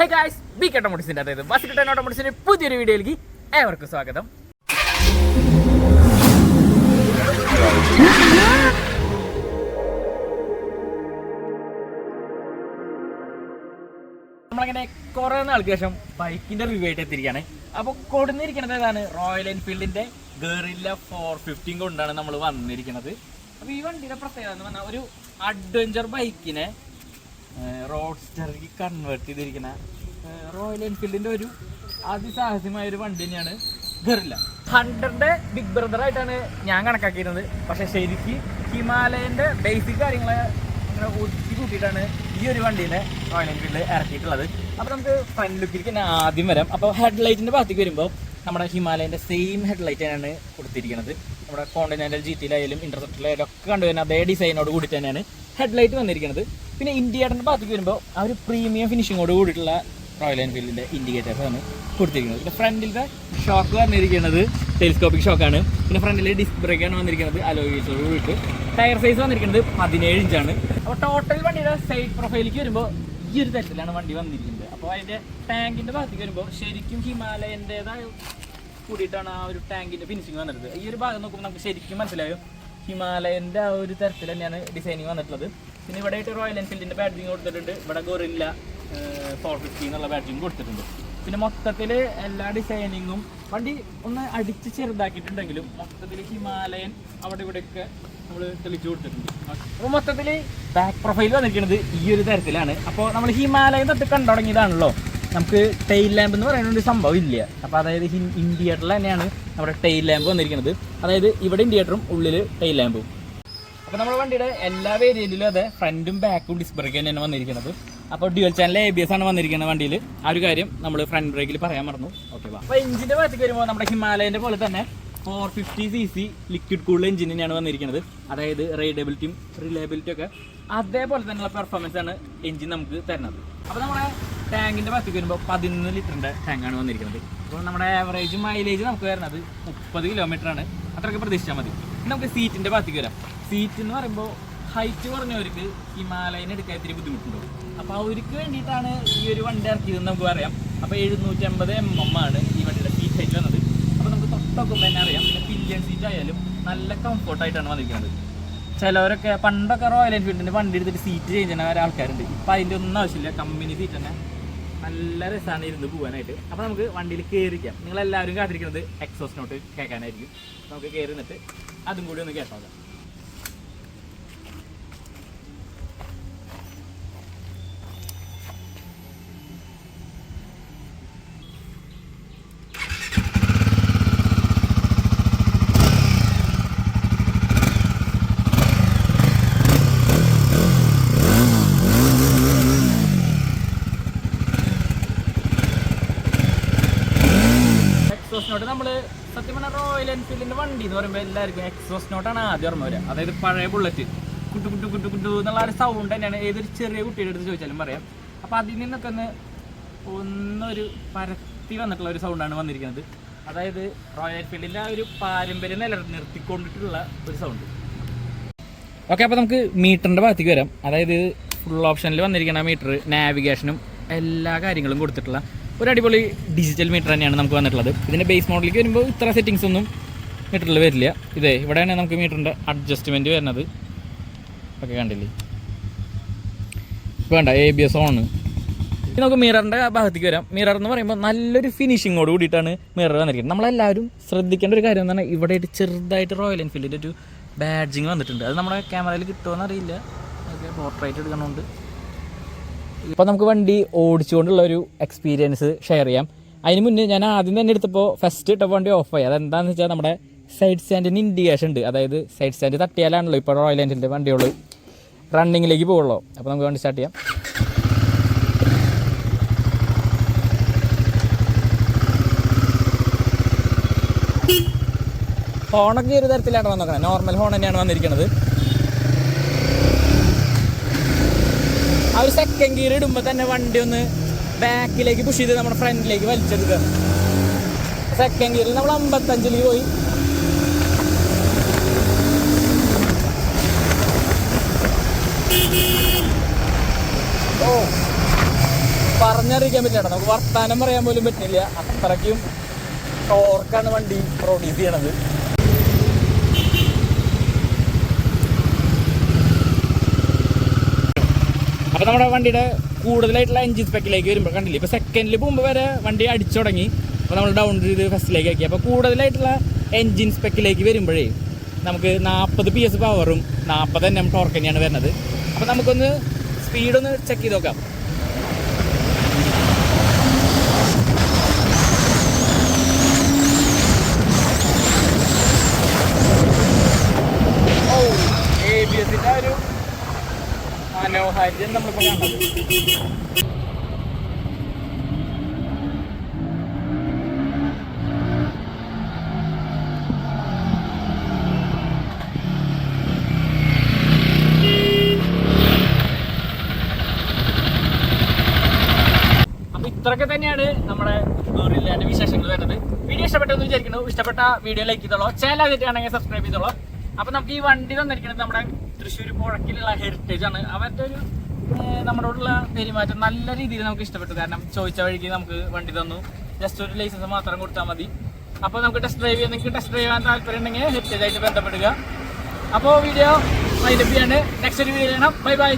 ഹേ guys B ഓട്ടോമോട്ടിക്സിന്റെ അതായത് bus ഓട്ടോമോട്ടിക്സിന്റെ പുതിയൊരു വീഡിയോയിലേക്ക് ഏവർക്കും സ്വാഗതം. നമ്മളങ്ങനെ കുറെ നാൾക്ക് ശേഷം ബൈക്കിന്റെ റിവ്യൂ ആയിട്ട് എത്തിയിരിക്കുകയാണ്. അപ്പോൾ കൊടുന്നിരിക്കുന്നത് ഏതാണ്? റോയൽ എൻഫീൽഡിന്റെ ഗറില്ല ഫോർ ഫിഫ്റ്റീൻ കൊണ്ടാണ് നമ്മൾ വന്നിരിക്കുന്നത്. അപ്പോൾ ഈ വണ്ടിയുടെ പ്രത്യേകത എന്ന് പറഞ്ഞാൽ ഒരു അഡ്വഞ്ചർ ബൈക്കിനെ റോഡ്സ്റ്ററിലേക്ക് കൺവേർട്ട് ചെയ്തിരിക്കുന്ന റോയൽ എൻഫീൽഡിന്റെ ഒരു അതിസാഹസ്യമായ ഒരു വണ്ടി തന്നെയാണ് ഗറില്ല ഹൺഡ്രഡ് ബിഗ് ബ്രദർ ആയിട്ടാണ് ഞാൻ കണക്കാക്കിയിരുന്നത്. പക്ഷെ ശരിക്ക് ഹിമാലയന്റെ ബേസിക് കാര്യങ്ങളെ ഒതുക്കി കൂട്ടിയിട്ടാണ് ഈ ഒരു വണ്ടിയിലെ റോയൽ എൻഫീൽഡ് ഇറക്കിയിട്ടുള്ളത്. അപ്പോൾ നമുക്ക് ഫ്രണ്ട് ലുക്കിലേക്ക് തന്നെ ആദ്യം വരാം. അപ്പോൾ ഹെഡ് ലൈറ്റിന്റെ ഭാഗത്തേക്ക് വരുമ്പോൾ നമ്മുടെ ഹിമാലയന്റെ സെയിം ഹെഡ് ലൈറ്റ് തന്നെയാണ് കൊടുത്തിരിക്കുന്നത് നമ്മുടെ കോണ്ടിനെന്റൽ ജി ടിയിലായാലും ഇന്റർസെപ്റ്റിലായാലും ഒക്കെ കണ്ടുവരുന്ന അതേ ഡിസൈനോട് കൂടി തന്നെയാണ് ഹെഡ് ലൈറ്റ് വന്നിരിക്കുന്നത് പിന്നെ ഇൻഡിയേറ്ററിന്റെ ഭാഗത്തേക്ക് വരുമ്പോൾ ആ ഒരു പ്രീമിയം ഫിനിഷിങ്ങോട് കൂടിയിട്ടുള്ള റോയൽ എൻഫീൽഡിന്റെ ആണ് കൊടുത്തിരിക്കുന്നത്. പിന്നെ ഫ്രണ്ടിലത്തെ ഷോക്ക് വന്നിരിക്കുന്നത് ടെലിസ്കോപ്പിക് ഷോക്കാണ് പിന്നെ ഫ്രണ്ടിൽ ഡിസ്ക് ബ്രേക്കാണ് വന്നിരിക്കുന്നത് അലോയിസോട് കൂടിയിട്ട് ടയർ സൈസ് വന്നിരിക്കുന്നത് പതിനേഴ് ഇഞ്ചാണ് അപ്പോൾ ടോട്ടൽ വണ്ടിയുടെ സൈഡ് പ്രൊഫൈലിലേക്ക് വരുമ്പോൾ ഈ ഒരു തരത്തിലാണ് വണ്ടി വന്നിരിക്കുന്നത്. അപ്പോൾ അതിന്റെ ടാങ്കിന്റെ ഭാഗത്തേക്ക് വരുമ്പോൾ ശരിക്കും ഹിമാലയന്റേതായ കൂടിയിട്ടാണ് ആ ഒരു ടാങ്കിന്റെ ഫിനിഷിങ് വന്നിരുന്നത്. ഈ ഒരു ഭാഗം നോക്കുമ്പോൾ നമുക്ക് ശരിക്കും മനസ്സിലായും? ഹിമാലയന്റെ ആ ഒരു തരത്തിൽ തന്നെയാണ് ഡിസൈനിങ് വന്നിട്ടുള്ളത്. പിന്നെ ഇവിടെ ആയിട്ട് റോയൽ എൻഫീൽഡിന്റെ ബാറ്ററിങ് കൊടുത്തിട്ടുണ്ട്. ഇവിടെ ഗൊറില്ല ഫോർ ഫിഫ്റ്റി എന്നുള്ള ബാറ്ററിങ് കൊടുത്തിട്ടുണ്ട്. പിന്നെ മൊത്തത്തിൽ എല്ലാ ഡിസൈനിങ്ങും വണ്ടി ഒന്ന് അടിച്ച് ചെറുതാക്കിയിട്ടുണ്ടെങ്കിലും മൊത്തത്തിൽ ഹിമാലയൻ അവിടെ ഇവിടെയൊക്കെ നമ്മൾ തെളിച്ചു കൊടുത്തിട്ടുണ്ട്. അപ്പോൾ മൊത്തത്തിൽ ബാക്ക് പ്രൊഫൈൽ വന്നിരിക്കുന്നത് ഈ ഒരു തരത്തിലാണ്. അപ്പോൾ നമ്മൾ ഹിമാലയം തൊട്ട് കണ്ടു തുടങ്ങിയതാണല്ലോ. നമുക്ക് ടെയിൽ ലാമ്പ് എന്ന് പറയുന്ന ഒരു സംഭവം ഇല്ല. അപ്പോൾ അതായത് ഇൻഡിയേറ്ററിൽ തന്നെയാണ് നമ്മുടെ ടെയിൽ ലാമ്പ് വന്നിരിക്കുന്നത്. അതായത് ഇവിടെ തിയേറ്ററും ഉള്ളിൽ ടെയിൽ ലാമ്പും അപ്പോൾ നമ്മുടെ വണ്ടിയുടെ എല്ലാ വേരിയന്റിലും അതെ ഫ്രണ്ടും ബാക്കും ഡിസ്ക് ബ്രേക്ക് തന്നെയാണ് വന്നിരിക്കുന്നത്. അപ്പോൾ dual channel A B S ആണ് വന്നിരിക്കുന്നത് വണ്ടിയിൽ ആ ഒരു കാര്യം നമ്മൾ ഫ്രണ്ട് ബ്രേക്കിൽ പറയാൻ മറന്നു. ഓക്കെ അപ്പോൾ എഞ്ചിന്റെ ഭാഗത്തേക്ക് വരുമ്പോൾ നമ്മുടെ ഹിമാലയന്റെ പോലെ തന്നെ four fifty C C liquid cool engine വന്നിരിക്കുന്നത്. അതായത് റൈഡബിലിറ്റിയും റിലയബിലിറ്റിയും ഒക്കെ അതേപോലെ തന്നെയുള്ള പെർഫോമൻസ് ആണ് എഞ്ചിൻ നമുക്ക് തരുന്നത്. അപ്പോൾ നമ്മുടെ ടാങ്കിന്റെ പത്തിക്ക് വരുമ്പോൾ പതിനൊന്ന് ലിറ്ററിന്റെ ടാങ്കാണ് വന്നിരിക്കുന്നത്. അപ്പോൾ നമ്മുടെ ആവറേജ് മൈലേജ് നമുക്ക് വരുന്നത് മുപ്പത് ആണ്. അത്രയൊക്കെ പ്രതീക്ഷിച്ചാൽ മതി. നമുക്ക് സീറ്റിന്റെ പത്തിക്ക് വരാം. സീറ്റ് എന്ന് പറയുമ്പോൾ ഹൈറ്റ് കുറഞ്ഞവർക്ക് ഹിമാലയൻ എടുക്കാൻ ഇത്തിരി ബുദ്ധിമുട്ടുണ്ടാവും അപ്പോൾ അവർക്ക് വേണ്ടിയിട്ടാണ് ഈ ഒരു വണ്ടി ഇറക്കിയതെന്ന് നമുക്ക് പറയാം. അപ്പോൾ എഴുന്നൂറ്റി അമ്പത് എം എം ആണ് ഈ വണ്ടിയുടെ സീറ്റ് ഹൈറ്റ് വന്നത്. അപ്പോൾ നമുക്ക് തൊട്ടൊക്കെ തന്നെ അറിയാം. പിന്നെ പില്യൺ സീറ്റ് ആയാലും നല്ല കംഫോർട്ടായിട്ടാണ് വന്നിരിക്കുന്നത്. ചിലവരൊക്കെ പണ്ടൊക്കെ റോയൽ എൻഫീൽഡിന്റെ വണ്ടി എടുത്തിട്ട് സീറ്റ് ചേഞ്ച് ചെയ്യുന്ന ആൾക്കാരുണ്ട്. ഇപ്പം അതിന്റെ ഒന്നും ആവശ്യമില്ല. കമ്പനി സീറ്റ് തന്നെ. നല്ല രസമാണ് ഇരുന്ന് പോകാനായിട്ട് അപ്പോൾ നമുക്ക് വണ്ടിയിൽ കയറിക്കാം നിങ്ങളെല്ലാവരും കാത്തിരിക്കുന്നത് എക്സോസ് നോട്ട് കേൾക്കാനായിരിക്കും. നമുക്ക് കയറി നിന്നിട്ട് അതും കൂടി ഒന്ന് കേട്ടോ എക്സോസ് നോട്ട് നമ്മൾ സത്യം പറഞ്ഞാൽ റോയൽ എൻഫീൽഡിന്റെ വണ്ടി എന്ന് പറയുമ്പോൾ എല്ലാവർക്കും എക്സോസ് നോട്ടാണ് ആദ്യം ഓർമ്മ വരിക. അതായത് പഴയ ബുള്ളറ്റ് കുട്ടു കുട്ടു കുട്ടു കുട്ടു എന്നുള്ള ഒരു സൗണ്ട് തന്നെയാണ്. ഏതൊരു ചെറിയ കുട്ടിയുടെ അടുത്ത് ചോദിച്ചാലും പറയാം. അപ്പോൾ അതിൽ നിന്നൊക്കെ ഒന്ന് ഒന്നൊരു പരത്തി വന്നിട്ടുള്ള ഒരു സൗണ്ടാണ് വന്നിരിക്കുന്നത്. അതായത് റോയൽ എൻഫീൽഡിന്റെ ആ ഒരു പാരമ്പര്യം നിലനിർത്തിക്കൊണ്ടിട്ടുള്ള ഒരു സൗണ്ട് ഓക്കെ അപ്പോൾ നമുക്ക് മീറ്ററിന്റെ ഭാഗത്തേക്ക് വരാം. അതായത് ഫുൾ ഓപ്ഷനിൽ വന്നിരിക്കുന്ന മീറ്റർ നാവിഗേഷനും എല്ലാ കാര്യങ്ങളും കൊടുത്തിട്ടുള്ള ഒരു അടിപൊളി ഡിജിറ്റൽ മീറ്റർ തന്നെയാണ് നമുക്ക് വന്നിട്ടുള്ളത്. ഇതിന്റെ ബേസ് മോഡലിലേക്ക് വരുമ്പോൾ ഇത്ര സെറ്റിങ്സ് ഒന്നും മീറ്ററിൽ വരില്ല. ഇതേ ഇവിടെയാണ് നമുക്ക് മീറ്ററിന്റെ അഡ്ജസ്റ്റ്മെന്റ് വരുന്നത്. ഒക്കെ കണ്ടില്ലേ? വേണ്ട എ ബി എസ് ഇനി നമുക്ക് മിററിന്റെ ഭാഗത്തേക്ക് വരാം. മിറർ എന്ന് പറയുമ്പോൾ നല്ലൊരു ഫിനിഷിങ്ങോട് കൂടിയിട്ടാണ് മിറർ വന്നിരിക്കുന്നത്. നമ്മളെല്ലാവരും ശ്രദ്ധിക്കേണ്ട ഒരു കാര്യം എന്ന് പറഞ്ഞാൽ ഇവിടെ ആയിട്ട് ചെറുതായിട്ട് റോയൽ എൻഫീൽഡിന്റെ ഒരു ബാഡ്ജിങ് വന്നിട്ടുണ്ട്. അത് നമ്മുടെ ക്യാമറയിൽ കിട്ടുമോ എന്നറിയില്ല പോർട്രേറ്റ് എടുക്കണമുണ്ട് ഇപ്പോൾ നമുക്ക് വണ്ടി ഓടിച്ചുകൊണ്ടുള്ള ഒരു എക്സ്പീരിയൻസ് ഷെയർ ചെയ്യാം. അതിന് മുന്നേ ഞാൻ ആദ്യം തന്നെ എടുത്തപ്പോൾ ഫസ്റ്റ് ഇട്ട വണ്ടി ഓഫ് ആയി. അതെന്താണെന്ന് വെച്ചാൽ നമ്മുടെ സൈഡ് സ്റ്റാൻഡിന് ഇൻഡിക്കേഷൻ ഉണ്ട്. അതായത് സൈഡ് സ്റ്റാൻഡ് തട്ടിയാലാണല്ലോ ഇപ്പോൾ റോയൽ എൻഫീൽഡിന്റെ വണ്ടിയുള്ളൂ. റണ്ണിങ്ങിലേക്ക് പോകുള്ളൂ അപ്പോൾ നമുക്ക് വണ്ടി സ്റ്റാർട്ട് ചെയ്യാം. ഹോണൊക്കെ ഒരു തരത്തിലാണ് വന്നേക്കുന്നത് നോർമൽ ഹോൺ തന്നെയാണ് വന്നിരിക്കുന്നത് ആ ഒരു സെക്കൻഡ് ഗിയർ ഇടുമ്പോൾ തന്നെ വണ്ടി ഒന്ന് ബാക്കിലേക്ക് പുഷ് ചെയ്ത് നമ്മുടെ ഫ്രണ്ടിലേക്ക് വലിച്ചെടുക്കുക. സെക്കൻഡ് ഗിയറിൽ നമ്മൾ അമ്പത്തഞ്ചിൽ പോയി. ഓ പറഞ്ഞറിയിക്കാൻ പറ്റില്ല നമുക്ക് വർത്താനം പറയാൻ പോലും പറ്റില്ല. അത്രയ്ക്കും ടോർക്കാണ് വണ്ടി പ്രൊഡ്യൂസ് ചെയ്യണത്. അപ്പൊ നമ്മുടെ വണ്ടിയുടെ കൂടുതലായിട്ടുള്ള എഞ്ചിൻ സ്പെക്കിലേക്ക് വരുമ്പോൾ കണ്ടില്ലേ? ഇപ്പൊ സെക്കൻഡിൽ പോകുമ്പോൾ വരെ വണ്ടി അടിച്ചു തുടങ്ങി. അപ്പോൾ നമ്മൾ ഡൗൺ ചെയ്ത് ഫസ്റ്റിലേക്ക് ആക്കി. അപ്പോൾ കൂടുതലായിട്ടുള്ള എഞ്ചിൻ സ്പെക്കിലേക്ക് വരുമ്പോഴേ നമുക്ക് നാൽപ്പത് പി എസ് പവറും നാൽപ്പത് എൻ എം ടോർക്ക് തന്നെയാണ് വരുന്നത്. അപ്പോൾ നമുക്കൊന്ന് സ്പീഡൊന്ന് ചെക്ക് ചെയ്ത് നോക്കാം ഓ എ ബി എസിന്റെ ഒരു മനോഹാരിത കാണുന്നത് അപ്പൊ ഇത്രയൊക്കെ തന്നെയാണ് നമ്മുടെ വിശേഷങ്ങൾ വരുന്നത്. വീഡിയോ ഇഷ്ടപ്പെട്ടെന്ന് വിചാരിക്കുന്നു. ഇഷ്ടപ്പെട്ട വീഡിയോ ലൈക്ക് ചെയ്തോളൂ. ചാനൽ ആദ്യമായിട്ടാണെങ്കിൽ സബ്സ്ക്രൈബ് ചെയ്തോളൂ. അപ്പൊ നമുക്ക് ഈ വണ്ടി തന്നിരിക്കുന്നത് നമ്മുടെ തൃശ്ശൂർ പുഴക്കിലുള്ള ഹെറിറ്റേജ് ആണ്. അവരുടെ ഒരു നമ്മളോടുള്ള പെരുമാറ്റം നല്ല രീതിയിൽ നമുക്ക് ഇഷ്ടപ്പെട്ടു. കാരണം ചോദിച്ച വഴിക്ക് നമുക്ക് വണ്ടി തന്നു. ജസ്റ്റ് ഒരു ലൈസൻസ് മാത്രം കൊടുത്താൽ മതി. അപ്പൊ നമുക്ക് ടെസ്റ്റ് ഡ്രൈവ് ചെയ്യാൻ നിങ്ങൾക്ക് ടെസ്റ്റ് ഡ്രൈവ് ചെയ്യാൻ താല്പര്യം ഉണ്ടെങ്കിൽ ഹെറിറ്റേജ് ആയിട്ട് ബന്ധപ്പെടുക. അപ്പോൾ വീഡിയോ വൈൻഡപ്പ് നെക്സ്റ്റ് ഒരു വീഡിയോ ചെയ്യണം ബൈ ബൈ